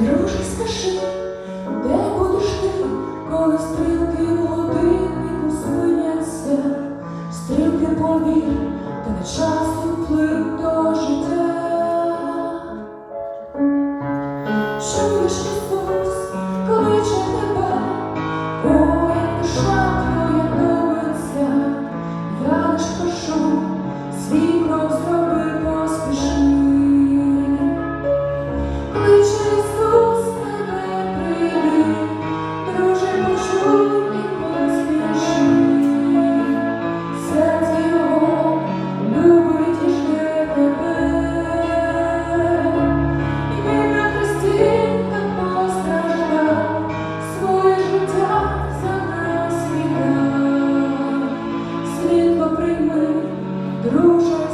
Друже, скажи, де будеш ти, коли стрілки в годиннику спиняться, стрілки повір, та не час вплив до життя. Чуєш, друже.